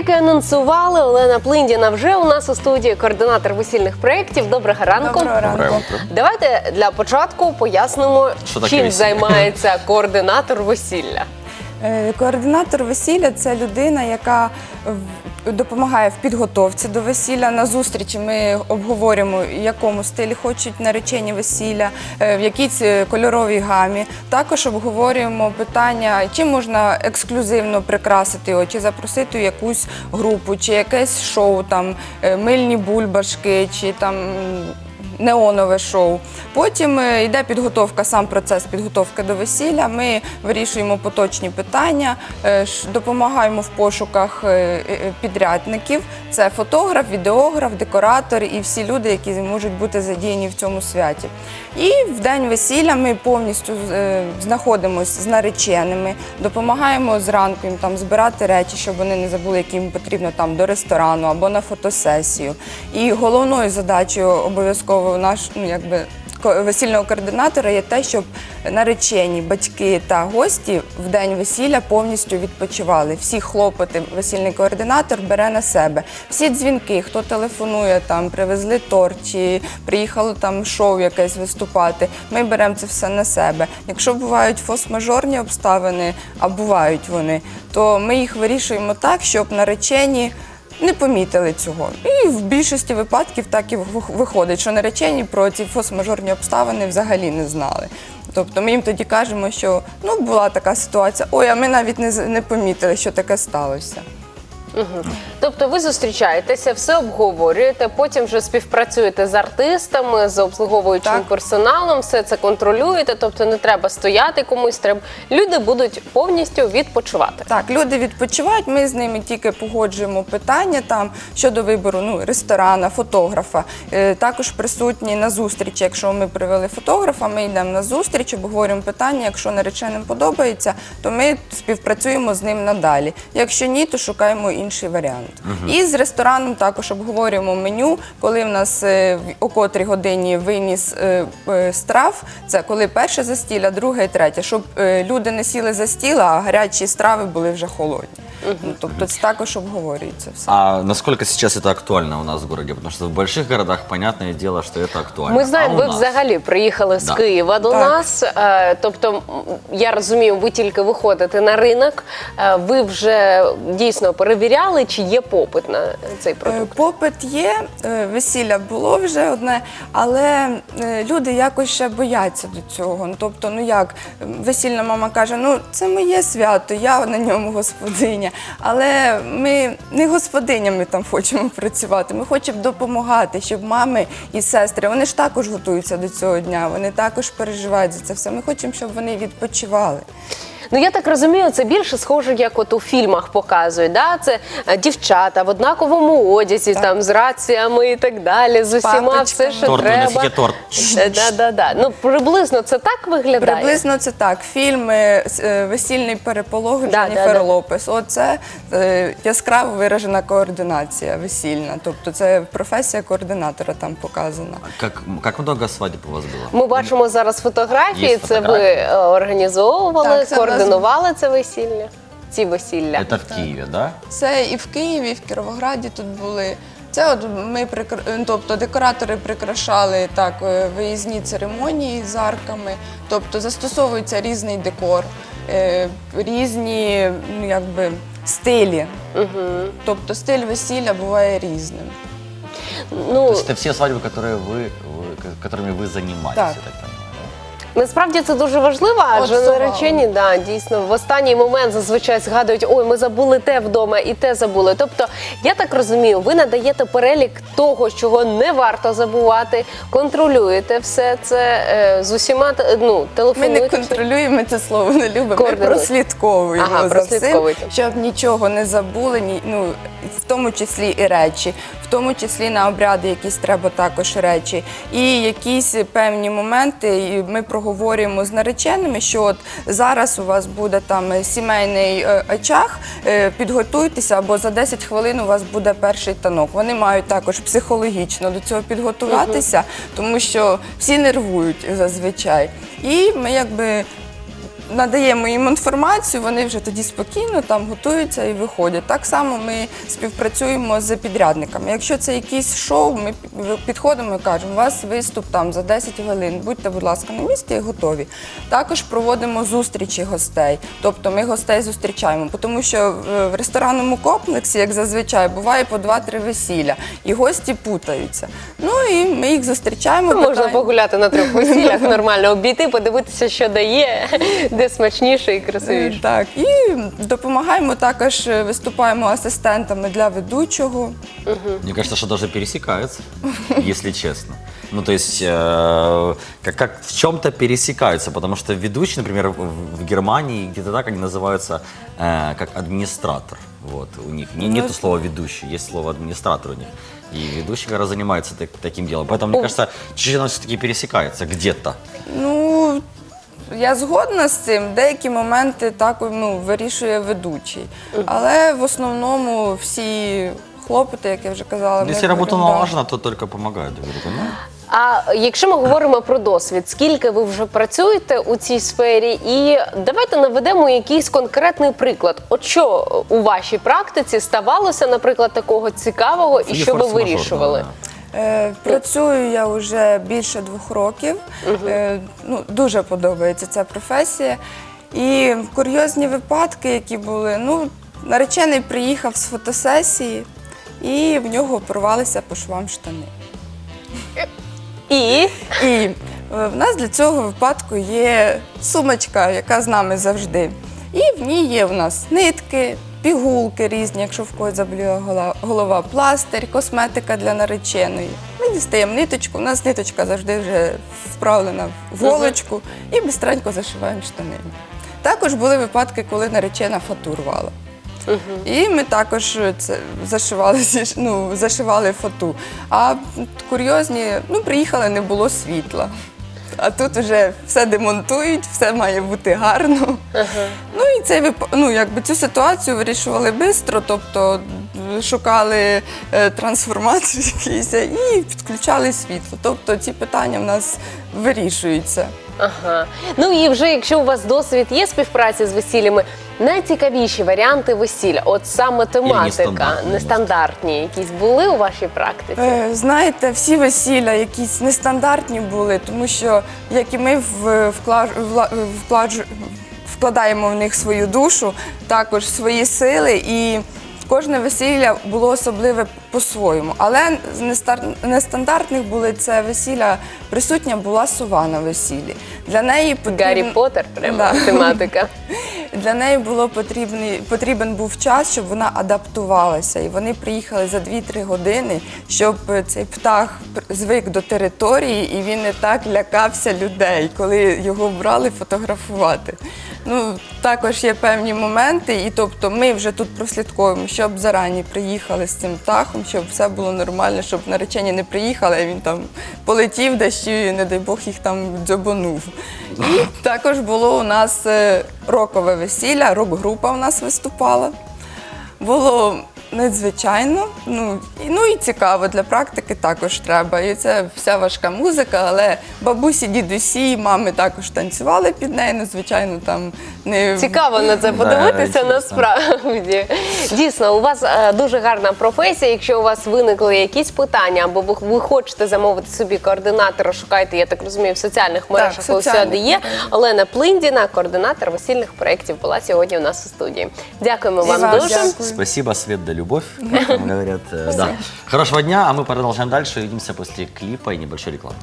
Як і анонсували, Олена Плиндіна вже у нас у студії координатор весільних проєктів. Доброго ранку. Доброго ранку. Доброе утро. Давайте для початку пояснимо, Що таке чим весілля? займається координатор весілля. Е, Координатор весілля це людина, яка в- допомагає в підготовці до весілля. На зустрічі ми обговорюємо, в якому стилі хочуть наречені весілля, е, в якій кольоровій гамі. Також обговорюємо питання, чим можна ексклюзивно прикрасити його, чи запросити якусь групу, чи якесь шоу, там е, мильні бульбашки, чи там неонове шоу. Потім е, йде підготовка, сам процес підготовки до весілля. Ми вирішуємо поточні питання, е, допомагаємо в пошуках е, підрядників. Це фотограф, відеограф, декоратор і всі люди, які можуть бути задіяні в цьому святі. І в день весілля ми повністю знаходимося з нареченими, допомагаємо зранку їм там збирати речі, щоб вони не забули, які їм потрібно там до ресторану або на фотосесію. І головною задачею обов'язково наш, ну якби. Весільного координатора є те, щоб наречені батьки та гості в день весілля повністю відпочивали. Всі хлопоти весільний координатор бере на себе. Всі дзвінки, хто телефонує, там привезли торт чи приїхало там шоу якесь виступати. Ми беремо це все на себе. Якщо бувають фос-мажорні обставини, а бувають вони, то ми їх вирішуємо так, щоб наречені. Не помітили цього. І в більшості випадків так і вих- виходить, що наречені про ці фос-мажорні обставини взагалі не знали. Тобто ми їм тоді кажемо, що ну була така ситуація, ой, а ми навіть не, не помітили, що таке сталося. Тобто ви зустрічаєтеся, все обговорюєте, потім вже співпрацюєте з артистами, з обслуговуючим Так. персоналом, все це контролюєте. Тобто не треба стояти комусь, треба люди будуть повністю відпочивати. Так, люди відпочивають. Ми з ними тільки погоджуємо питання там щодо вибору ну, ресторана, фотографа. Е, також присутні на зустрічі. Якщо ми привели фотографа, ми йдемо на зустріч, обговорюємо питання. Якщо нареченим подобається, то ми співпрацюємо з ним надалі. Якщо ні, то шукаємо інший варіант. І з рестораном також обговорюємо меню, коли в нас е, о котрій годині виніс е, е, страв. Це коли перше застілля, друге і третє, щоб е, люди не сіли за стіл, а гарячі страви були вже холодні. Ну, тобто це також обговорюється все. А насколько сейчас это актуально у нас в городе? Потому что в больших городах, понятное дело, что это актуально. Ми знаємо, А у ви нас? взагалі приїхали з Да. Києва до Так. нас. е, Тобто, м, я розумію, ви тільки виходите на ринок. е, Ви вже дійсно перевіряли, чи є попит на цей Е, продукт. Попит є, е, весілля було вже одне, але е, люди якось ще бояться до цього. Ну, Тобто, ну як е, весільна мама каже, ну це моє свято, я на ньому господиня. Але ми не господинями там хочемо працювати. Ми хочемо допомагати, щоб мами і сестри вони ж також готуються до цього дня. Вони також переживають за це все. Ми хочемо, щоб вони відпочивали. Ну я так розумію, це більше схоже, як от у фільмах показують. Да? Це е, дівчата в однаковому одязі, там з раціями і так далі, з усіма папочками. все, що Торт, треба. вынесите торт. Е, Да, да, да. Ну приблизно це так виглядає. Приблизно це так. Фільм е, Весільний переполох Да, Дженніфер да, да. Лопес. Оце е, яскраво виражена координація весільна. Тобто це професія координатора там показана. Как, как много свадеб у вас было? Ми бачимо зараз фотографії. Є Це ви фотографії. е, організовували, Так, це нас- координували це весілля. Ці весілля. Это в Киеве, да? Це і в Києві, і в Кіровограді тут були. Це от ми прикр... е, тобто декоратори прикрашали так е, виїзні церемонії з арками. Тобто застосовується різний декор, е, різні ну, якби, стилі. Тобто стиль весілля буває різним. Ну То есть это все свадьбы, которые вы, вы- которыми вы занимались, Так. я так понимаю. Насправді це дуже важливо, адже наречені да, дійсно в останній момент зазвичай згадують, ой, ми забули те вдома і те забули. Тобто, я так розумію, ви надаєте перелік того, чого не варто забувати, контролюєте все це е, з усіма те- ну, Ми не контролюємо це слово, не любимо. Ми прослідковуємо Ага, за всім, щоб нічого не забули, ні, ну, в тому числі і речі, в тому числі на обряди якісь треба також речі. І якісь певні моменти ми проговорюємо з нареченими, що от зараз у вас буде там сімейний е, очаг, е, підготуйтеся, або за 10 хвилин у вас буде перший танок. Вони мають також психологічно до цього підготуватися, тому що всі нервують зазвичай. І ми якби надаємо їм інформацію, вони вже тоді спокійно там готуються і виходять. Так само ми співпрацюємо з підрядниками. Якщо це якийсь шоу, ми підходимо і кажемо, у вас виступ там за 10 хвилин, будьте, будь ласка, на місці і готові. Також проводимо зустрічі гостей. Тобто ми гостей зустрічаємо, тому що в- ресторанному комплексі, як зазвичай, буває по 2-3 весілля, і гості путаються. Ну і ми їх зустрічаємо. Можна питаємо- погуляти на трьох весіллях, нормально обійти, подивитися, що дає, де смачніше і красивіше. Так, і допомагаємо також, е, виступаємо асистентами для ведучого. Мне кажется, что даже пересекаются, если честно. Ну, то есть, э, как, как в чем-то пересекаются, потому что ведущий, например, в, в Германии где-то так они называются, э, как администратор. Вот, у них не, нету слова ведущий, есть слово администратор у них. И ведущий как раз занимается так- таким делом. Поэтому, мне О. кажется, чуть-чуть оно все-таки пересекается где-то. Ну, я згодна з цим. Деякі моменти так ну, вирішує ведучий. Але в основному всі хлопоти, як я вже казала, ми Если работа да. налажена, то только помогают друг другу. Ну, А якщо ми говоримо про досвід, скільки ви вже працюєте у цій сфері, і давайте наведемо якийсь конкретний приклад. От що у вашій практиці ставалося, наприклад, такого цікавого, і що ви форс-мажор, вирішували? да. Е, Працюю я вже більше двох років. Е, Ну, дуже подобається ця професія. І курйозні випадки, які були, ну, наречений приїхав з фотосесії, і в нього порвалися по швам штани. І І е, в нас для цього випадку є сумочка, яка з нами завжди. І в ній є в нас нитки, пігулки різні, якщо в когось заболіла голова, пластир, косметика для нареченої. Ми дістаємо ниточку, у нас ниточка завжди вже вправлена в голочку і бистренько зашиваємо штани. Також були випадки, коли наречена фату рвала. І ми також це зашивали, ну, зашивали фату. А курйозні, ну, приїхали, не було світла. А тут вже все демонтують, все має бути гарно. Ну і цей вип... ну, якби цю ситуацію вирішували швидко, тобто шукали е, трансформатор якийсь і підключали світло. Тобто ці питання в нас вирішуються. ага. Ну і вже якщо у вас досвід є співпраці з весіллями, найцікавіші варіанти весілля, от саме тематика, нестандартні. нестандартні, якісь були у вашій практиці? Е, Знаєте, всі весілля якісь нестандартні були, тому що як і ми в- вла- вклаж- вкладаємо в них свою душу, також свої сили, і кожне весілля було особливе по-своєму. Але нестандартних були це весілля. Присутня була сова на весіллі. Для неї. Гаррі Поттер, прямо Да. тематика. Для неї було потрібний, потрібен був час, щоб вона адаптувалася. І вони приїхали за 2-3 години, щоб цей птах звик до території і він не так лякався людей, коли його брали фотографувати. Ну, також є певні моменти, і тобто ми вже тут прослідковуємо, щоб зарані приїхали з цим птахом, щоб все було нормально, щоб наречені не приїхали, а він там полетів дещо, і, не дай Бог, їх там дзьобонув. І також було у нас е, рокове весілля, рок-група у нас виступала. Було надзвичайно, ну і, ну і цікаво для практики також треба. І це вся важка музика, але бабусі, дідусі, мами також танцювали під нею. Ну, звичайно, там не Цікаво на це подивитися насправді. Дійсно, у вас е, дуже гарна професія. Якщо у вас виникли якісь питання, або ви, ви хочете замовити собі координатора, шукайте, я так розумію, в соціальних мережах ви соціальних всюди є. Олена Плиндіна, координатор весільних проєктів, була сьогодні у нас у студії. Дякуємо І вам вам дуже. дякую. Спасибо, свет да любовь, как там говорят. Э, Да. Хорошего дня, а мы продолжаем дальше. Увидимся после клипа и небольшой рекламы.